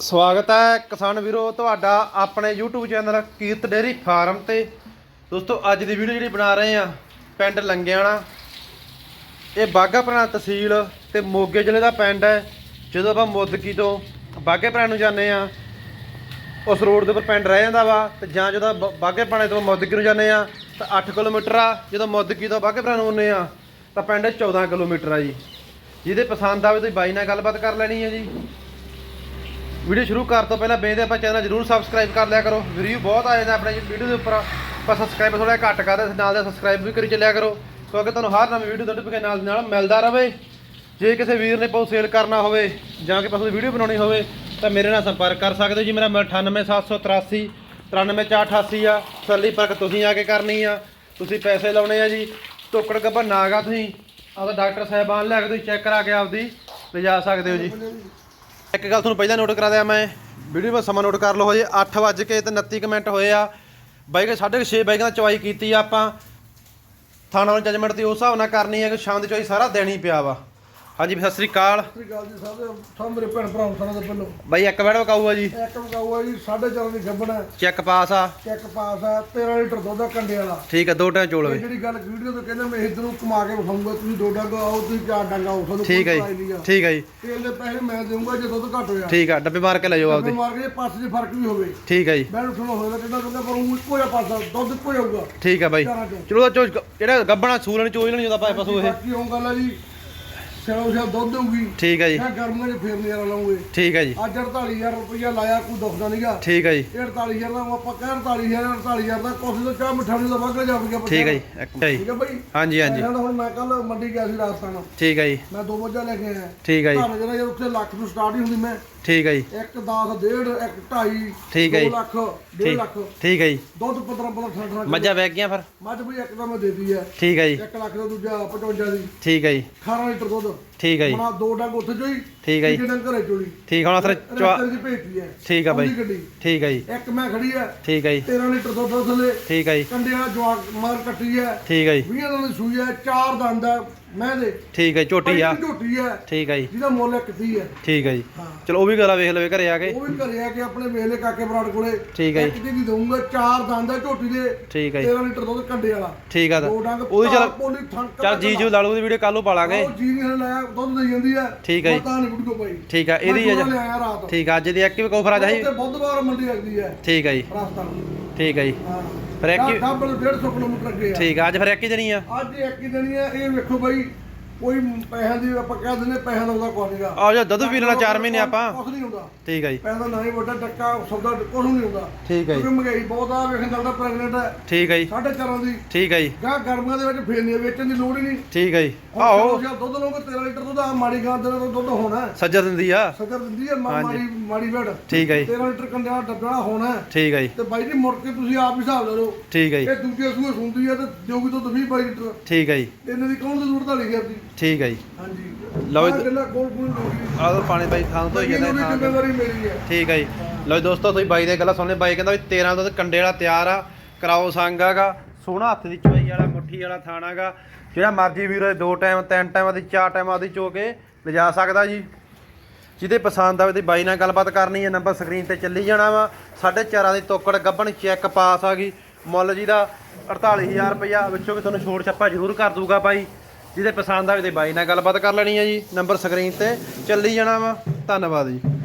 ਸਵਾਗਤ ਹੈ ਕਿਸਾਨ ਵੀਰੋ, ਤੁਹਾਡਾ ਆਪਣੇ YouTube channel Kirat dairy farm ਤੇ। ਦੋਸਤੋ, ਅੱਜ ਦੀ ਵੀਡੀਓ ਜਿਹੜੀ ਬਣਾ ਰਹੇ ਆ ਪਿੰਡ ਲੰਗਿਆਣਾ। ਇਹ ਬਾਘਾਪੁਰਾਣਾ ਤਹਿਸੀਲ ਤੇ ਮੋਗੇ ਜ਼ਿਲ੍ਹੇ ਦਾ ਪਿੰਡ ਹੈ। ਜਦੋਂ ਆਪਾਂ ਮੁੱਦਕੀ ਤੋਂ ਬਾਘਾਪੁਰਾਣਾ ਨੂੰ ਜਾਂਦੇ ਆ ਉਸ ਰੋਡ ਦੇ ਉੱਪਰ ਪਿੰਡ ਰਹਿ ਜਾਂਦਾ ਵਾ ਤੇ ਜਾਂ ਜਦੋਂ ਬ- ਬਾਘਾਪੁਰਾਣੇ ਤੋਂ ਮੁੱਦਕੀ ਨੂੰ ਜਾਂਦੇ ਆ ਤਾਂ 8 ਕਿਲੋਮੀਟਰ ਆ। ਜਦੋਂ ਮੁੱਦਕੀ ਤੋਂ ਬਾਘਾਪੁਰਾਣਾ ਨੂੰ ਆਉਂਦੇ ਆ ਤਾਂ ਪਿੰਡ 14 ਕਿਲੋਮੀਟਰ ਆ ਜੀ। ਜਿਹਦੇ ਪਸੰਦ ਆਵੇ ਤੁਸੀਂ ਬਾਈ ਨਾਲ ਗੱਲਬਾਤ ਕਰ ਲੈਣੀ ਹੈ ਜੀ। ਵੀਡੀਓ ਸ਼ੁਰੂ ਕਰਨ ਤੋਂ ਪਹਿਲਾਂ ਬੇਨਤੀ ਆਪਾਂ ਚੈਨਲ ਜਰੂਰ ਸਬਸਕ੍ਰਾਈਬ ਕਰ ਲਿਆ ਕਰੋ। ਰਿਵਿਊ ਬਹੁਤ ਆਏ ਨੇ ਆਪਣੇ ਵੀਡੀਓ ਦੇ ਉੱਪਰ। ਪਰ ਸਬਸਕ੍ਰਾਈਬ ਥੋੜਾ ਘੱਟ ਕਰਦੇ, ਨਾਲ ਦੇ ਸਬਸਕ੍ਰਾਈਬ ਵੀ ਕਰੀ ਚੱਲਿਆ ਕਰੋ। ਕਿਉਂਕਿ ਤੁਹਾਨੂੰ ਹਰ ਨਵੀਂ ਵੀਡੀਓ ਨੋਟੀਫਿਕੇਸ਼ਨ ਨਾਲ ਨਾਲ ਮਿਲਦਾ ਰਹੇ ਜੇ ਕਿਸੇ ਵੀਰ ਨੇ ਪਉ ਸੇਲ ਕਰਨਾ ਹੋਵੇ ਜਾਂ ਕਿ ਪਸ਼ੂ ਦੀ ਵੀਡੀਓ ਬਣਾਉਣੀ ਹੋਵੇ, ਤਾਂ ਮੇਰੇ ਨਾਲ ਸੰਪਰਕ ਕਰ ਸਕਦੇ ਹੋ ਜੀ। ਮੇਰਾ 98783 93488 ਆ। ਸਰਲੀ ਪਰਕ ਤੁਸੀਂ ਆ ਕੇ ਕਰਨੀ ਆ। ਤੁਸੀਂ ਪੈਸੇ ਲਾਉਣੇ ਆ ਜੀ। ਟੋਕੜ ਗੱਬਾ ਨਾਗਾ ਤੁਸੀਂ। ਆਪਦਾ ਡਾਕਟਰ ਸਾਹਿਬਾਨ ਲੈ ਕੇ ਤੁਸੀਂ ਚੈੱਕ ਕਰਾ ਕੇ ਆਪਦੀ ਲਿਜਾ ਸਕਦੇ ਹੋ ਜੀ। ਇੱਕ ਗੱਲ ਤੁਹਾਨੂੰ ਪਹਿਲਾਂ ਨੋਟ ਕਰਾ ਦਿਆਂ ਮੈਂ, ਵੀਡੀਓ ਵਿੱਚ ਸਮਾਂ ਨੋਟ ਕਰ ਲਓ ਜੀ 8 ਵਜੇ ਕੇ ਤੇ 29 ਮਿੰਟ ਹੋਏ ਆ। ਬਾਈ ਕੇ 6:30 ਬਾਈਕਾਂ ਦਾ ਚਵਾਈ ਕੀਤੀ ਆ ਆਪਾਂ। ਥਾਣਾ ਵਾਲੇ ਜਜਮੈਂਟ ਦੀ ਉਸ ਹਿਸਾਬ ਨਾਲ ਕਰਨੀ ਹੈ ਕਿ ਸ਼ਾਮ ਦੀ ਚਵਾਈ ਸਾਰਾ ਦਿਨ ਹੀ ਪਿਆ ਵਾ। ਹਾਂਜੀ ਸਤਿ ਸ੍ਰੀ ਅਕਾਲ। ਸਤਿ ਸ਼੍ਰੀ ਅਕਾਲ ਜੀ ਸਾਰੇ। ਸਭ ਮੇਰੇ ਭੈਣ ਭਰਾਵਾਂ ਸਾਰਿਆਂ ਤੋਂ ਪਹਿਲਾਂ। ਬਾਈ ਇੱਕ ਬੈੜ ਵਕਾਊ ਆ ਜੀ। ਇੱਕ ਮਗਾਊਆ ਜੀ 4.5 ਦੀ ਗੱਬਣ ਹੈ ਚੈੱਕ ਪਾਸ ਆ। ਚੈੱਕ ਪਾਸ ਹੈ 13 ਲੀਟਰ ਦੁੱਧ ਦਾ ਕੰਡੇ ਵਾਲਾ। ਠੀਕ ਹੈ ਦੋ ਟਾਈਮ ਚੋਲ ਇਹ ਵੇ। ਜਿਹੜੀ ਗੱਲ ਵੀਡੀਓ ਤੋਂ ਕਹਿੰਦੇ ਮੈਂ ਇਧਰ ਨੂੰ ਕਮਾ ਕੇ ਵਿਖਾਉਂਗਾ ਤੁਸੀਂ ਦੋ ਡੰਗ ਆਓ ਤੁਸੀਂ ਚਾਰ ਡੰਗ ਆਓ ਤੁਹਾਨੂੰ ਠੀਕ ਹੈ ਕੋਈ ਜੀ ਨਹੀਂ ਆ। ਹੈ ਜੀ। ਤੇਲ ਦੇ ਪੈਸੇ ਮੈਂ ਦੇਵਾਂਗਾ ਜੇ ਦੁੱਧ ਘੱਟ ਹੋਇਆ। ਠੀਕ ਆ ਡੱਬੇ ਮਾਰ ਕੇ ਲੈ ਜਾਓ ਆਪਦੇ। ਮਾਰ ਕੇ ਪਾਸੇ 'ਚ ਫ਼ਰਕ ਵੀ ਹੋਵੇ। ਠੀਕ ਹੈ ਜੀ। ਮੈਂ ਉਠਣਾ ਹੋਵੇਗਾ ਕਿੰਨਾ ਦੁੱਧ ਪਰ ਉਹ ਇੱਕੋ ਜਿਹਾ ਪਾਸਾ ਦੁੱਧ ਇੱਕੋ ਹੀ ਆਊਗਾ ਠੀਕ ਹੈ ਬਾਈ। ਚਲੋ। ਚੋ ਜਿਹੜਾ ਗੱਬਣਾ ਸੂਲਣ ਚੋਈ ਨਹੀਂ ਹੁੰਦਾ ਭਾਵੇਂ ਪਸ਼ੂ ਇਹ। ਬਾਕੀ ਉਹ ਗੱਲ ਹੈ ਜੀ ਸਿਰੋਂ ਸਿਰ ਦੁੱਧ ਦੇਊਗੀ। ਠੀਕ ਹੈ ਜੀ। ਮੈਂ ਗਰਮੀਆਂ 'ਚ ਫੇਰ ਨਹੀਂ ਲਾਉਂਗੇ ਠੀਕ ਹੈ ਜੀ। ਅੱਜ 48000 ਰੁਪਇਆ ਲਾਇਆ ਕੋਈ ਦੁਖਦਾ ਨਹੀਂਗਾ ਠੀਕ ਹੈ ਜੀ। ਇਹ 48000 ਦਾ ਆਪਾਂ ਕਹਿ 48000 48000 ਦਾ ਕੋਸੇ ਤੋਂ ਚਾਹ ਮਿਠਾਈ ਦਾ ਵਗ ਜਾ ਗਿਆ ਠੀਕ ਹੈ ਜੀ ਠੀਕ ਹੈ ਬਾਈ ਹਾਂਜੀ ਹਾਂਜੀ। ਹੁਣ ਮੈਂ ਕੱਲ ਮੰਡੀ ਗਿਆ ਸੀ ਰਾਜਸਥਾਨ। ਠੀਕ ਹੈ ਜੀ। ਮੈਂ ਦੋ ਵਜੇ ਲੈ ਕੇ ਆਇਆ। ਠੀਕ ਹੈ ਜੀ। ਜਿਹੜਾ ਉੱਥੇ ਲੱਖ ਤੋਂ ਸਟਾਰਟ ਹੀ ਹੁੰਦੀ ਮੈਂ। ਠੀਕ ਹੈ ਜੀ। 1 10 ਡੇਢ 1 2.5 ਠੀਕ ਹੈ ਜੀ। ਲੱਖ 1.5 ਲੱਖ। ਠੀਕ ਹੈ ਜੀ। ਦੁੱਧ 15 15 18 ਮੱਝਾਂ ਵਗ ਗਈਆਂ ਫਿਰ? ਮੱਝ ਬਈ ਇੱਕ ਤਾਂ ਮੈਂ ਦੇ ਦਿੱਤੀ ਹੈ। ਠੀਕ ਹੈ ਜੀ। 1 ਲੱਖ ਦਾ ਦੂਜਾ 55 ਦੀ। ਠੀਕ ਹੈ ਜੀ। 18 ਲੀਟਰ ਦੁੱਧ। ਠੀਕ ਹੈ ਜੀ। ਬਣਾ ਦੋ ਡੰਗ ਉੱਥੇ ਚੋਈ ਠੀਕ ਹੈ ਜੀ ਘਰੇ ਠੀਕ ਹੁਣ ਅਸਰ ਚਵਾ ਦੀ ਹੈ ਠੀਕ ਆ ਬਾਈ ਉਹਦੀ ਗੱਡੀ ਠੀਕ ਹੈ ਜੀ ਇੱਕ ਮੈਂ ਖੜੀ ਹੈ ਠੀਕ ਹੈ ਜੀ 13 ਲੀਟਰ ਦੁੱਧ ਥੱਲੇ ਠੀਕ ਹੈ ਜੀ ਕੰਡੇ ਵਾਲਾ ਜਵਾਕ ਮਾਰ ਕੱਟੀ ਹੈ ਠੀਕ ਹੈ ਜੀ 20 ਦਿਨ ਦੀ ਸੂਈ ਹੈ ਚਾਰ ਦੰਦ ਹੈ ਮੈਂ ਦੇ ਠੀਕ ਹੈ ਝੋਟੀ ਆ ਝੋਟੀ ਹੈ ਠੀਕ ਹੈ ਜੀ ਜਿਹਦਾ ਮੁੱਲ ਇੱਕ ਤੀਹ ਹੈ ਠੀਕ ਹੈ ਜੀ ਚਲੋ ਉਹ ਵੀ ਗੱਲਾਂ ਵੇਖ ਲਵੇ ਘਰੇ ਆ ਕੇ ਉਹ ਵੀ ਘਰੇ ਆ ਕੇ ਆਪਣੇ ਵੇਲੇ ਕਾਕੇ ਬਰਾੜ ਕੋਲੇ ਠੀਕ ਹੈ ਦੀ ਵੀ ਦਊਂਗਾ ਚਾਰ ਦੰਦ ਹੈ ਝੋਟੀ ਦੇ ਠੀਕ ਹੈ ਜੀ 13 ਲੀਟਰ ਦੁੱਧ ਕੰਡੇ ਵਾਲਾ ਠੀਕ ਆ ਦੋ ਉਹਦੀ ਚੱਲ ਚੱਲ ਜੀ ਜੂ ਲਾਲੂ ਦੀ ਵੀਡੀਓ ਕੱਲ ਨੂੰ ਪਾਲਾਂਗੇ ਉਹ ਜੀ ਨਹੀਂ ਲਾਇਆ ਦੁੱਧ ਦੇਈ ਜਾਂਦੀ ਹੈ ਠੀਕ ਹੈ ਜੀ। ਠੀਕ ਆ ਇਹਦੀ ਅਜ ਰਾਤ। ਠੀਕ ਆ ਅੱਜ ਦੀ ਐਕਟਿਵ ਕੋਫਰ ਆ ਜਾਈ ਤੇ ਬੁੱਧਵਾਰ ਮੰਡੀ ਲੱਗਦੀ ਹੈ। ਠੀਕ ਹੈ ਜੀ। ਠੀਕ ਹੈ ਜੀ। ਹਾਂ। ਫਿਰ ਡਬਲ 150 ਕਿਲੋਮੀਟਰ ਅੱਗੇ ਆ। ਠੀਕ ਆ ਅੱਜ ਫਿਰ ਦੇਣੀ ਆ? ਅੱਜ ਇੱਕ ਹੀ ਦਿਨ ਹੈ ਇਹ ਵੇਖੋ ਬਾਈ ਕੋਈ ਪੈਸਿਆਂ ਦੀ ਆਪਾਂ ਕਹਿ ਦਿੰਦੇ ਪੈਸਿਆਂ ਦਾ ਉਹਦਾ ਕੋਈ ਨਹੀਂਗਾ ਆ ਜਾ ਦੁੱਧ ਪੀ ਲੈਣਾ 4 ਮਹੀਨੇ ਆਪਾਂ। ਕੁਛ ਨਹੀਂ ਹੁੰਦਾ। ਠੀਕ ਹੈ ਜੀ। ਪੈਸਾ ਨਾ ਹੀ ਵੱਡਾ ਟੱਕਾ ਸੌਦਾ ਕੁਛ ਨਹੀਂ ਹੁੰਦਾ। ਠੀਕ ਹੈ ਜੀ। ਕਿਉਂਕਿ ਮਹਿੰਗਾਈ ਬਹੁਤ ਆ ਵੇਖਣ ਚੱਲਦਾ ਪ੍ਰੈਗਨੈਂਟ ਹੈ। ਠੀਕ ਹੈ ਜੀ। ਸਾਢੇ ਚਾਰਾਂ ਦੀ। ਠੀਕ ਹੈ ਜੀ। ਗਾਂ ਗਰਮੀਆਂ ਦੇ ਵਿੱਚ ਫੇਰ ਨਹੀਂ ਵੇਚਣ ਦੀ ਲੋੜ ਹੀ ਨਹੀਂ। ਠੀਕ ਹੈ ਜੀ। ਆਹੋ ਜੇ ਦੁੱਧ ਲਓਗੇ 13 ਲੀਟਰ ਦੁੱਧ ਆ ਮਾੜੀ ਗਾਂ ਦੇ ਦੁੱਧ ਹੋਣਾ। ਸੱਜਰ ਦਿੰਦੀ ਆ। ਸਗਰ ਦਿੰਦੀ ਮਾ- ਮਾੜੀ ਮਾੜੀ ਵੇੜ ਠੀਕ ਹੈ ਜੀ। 13 ਲੀਟਰ ਕੰਡਿਆ ਡੱਬਾ ਹੋਣਾ। ਠੀਕ ਹੈ ਜੀ। ਤੇ ਬਾਈ ਜੀ ਮੁੜ ਕੇ ਤੁਸੀਂ ਆਪ ਹੀ ਹਿਸਾਬ ਲਾ ਲਓ। ਠੀਕ ਹੈ ਜੀ। ਇਹ ਦੂਜੇ ਸੂਏ ਸੁਣਦੀ ਹੈ ਤੇ ਦੇਊਗੀ ਦੁੱਧ 20 22 ਲੀਟਰ। ਠੀਕ ਹੈ ਜੀ। ਇਹਨਾਂ ਦੀ ਕੌਣ ਦੀ ਜ਼ਰੂਰਤ ਆ ਲਿਖਿਆ ਸੀ? ਠੀਕ ਹੈ ਜੀ। ਹਾਂਜੀ। ਲਓ ਆਹ ਗੱਲਾਂ ਕੋਲ ਕੋਲ ਹੋਗੀ ਆਹ ਪਾਣੀ ਬਾਈ ਖਾਣ ਤੋਂ ਹੀ ਜਾਂਦਾ ਖਾਣ ਤੋਂ। ਜ਼ਿੰਮੇਵਾਰੀ ਮੇਰੀ ਹੈ। ਠੀਕ ਹੈ ਜੀ। ਲਓ ਜੀ ਦੋਸਤੋ ਤੁਸੀਂ ਬਾਈ ਦੇ ਗੱਲਾਂ ਸੁਣ ਲਈ ਬਾਈ ਕਹਿੰਦਾ ਵੀ 13 ਦੁੱਧ ਕੰਡੇ ਵਾਲਾ ਤਿਆਰ ਆ ਕਰਾਓ ਸੰਗ ਹੈਗਾ ਸੋਹਣਾ ਹੱਥ ਦੀ ਚਵਾਈ ਵਾਲਾ ਮੁੱਠੀ ਵਾਲਾ ਥਾਣਾਗਾ ਜਿਹੜਾ ਮਰਜ਼ੀ ਵੀਰ ਹੋਏ ਦੋ ਟਾਈਮ ਤਿੰਨ ਟਾਈਮਾਂ ਦੀ ਚਾਰ ਟਾਈਮਾਂ ਦੀ ਚੋ ਕੇ ਲਿਜਾ ਸਕਦਾ ਜੀ। ਜਿਹਦੇ ਪਸੰਦ ਆਵੇ ਤੇ ਬਾਈ ਨਾਲ ਗੱਲਬਾਤ ਕਰਨੀ ਹੈ ਨੰਬਰ ਸਕਰੀਨ ਤੇ ਚੱਲੀ ਜਾਣਾ ਵਾ। ਸਾਢੇ ਚਾਰਾਂ ਦੀ ਤੋਕੜ ਗੱਬਣ ਚੈੱਕ ਪਾਸ ਆ ਗਈ। ਮੁੱਲ ਜੀ ਦਾ 48000 ਰੁਪਇਆ ਵਿੱਚੋਂ ਵੀ ਤੁਹਾਨੂੰ ਛੋੜ ਛੱਪਾ ਜ਼ਰੂਰ ਕਰ ਦੂਗਾ ਬਾਈ। ਜਿਹਦੇ ਪਸੰਦ ਆਵੇ ਤੇ ਬਾਈ ਨਾਲ ਗੱਲਬਾਤ ਕਰ ਲੈਣੀ ਹੈ ਜੀ ਨੰਬਰ ਸਕਰੀਨ ਤੇ ਚੱਲੀ ਜਾਣਾ ਵਾ। ਧੰਨਵਾਦ ਜੀ।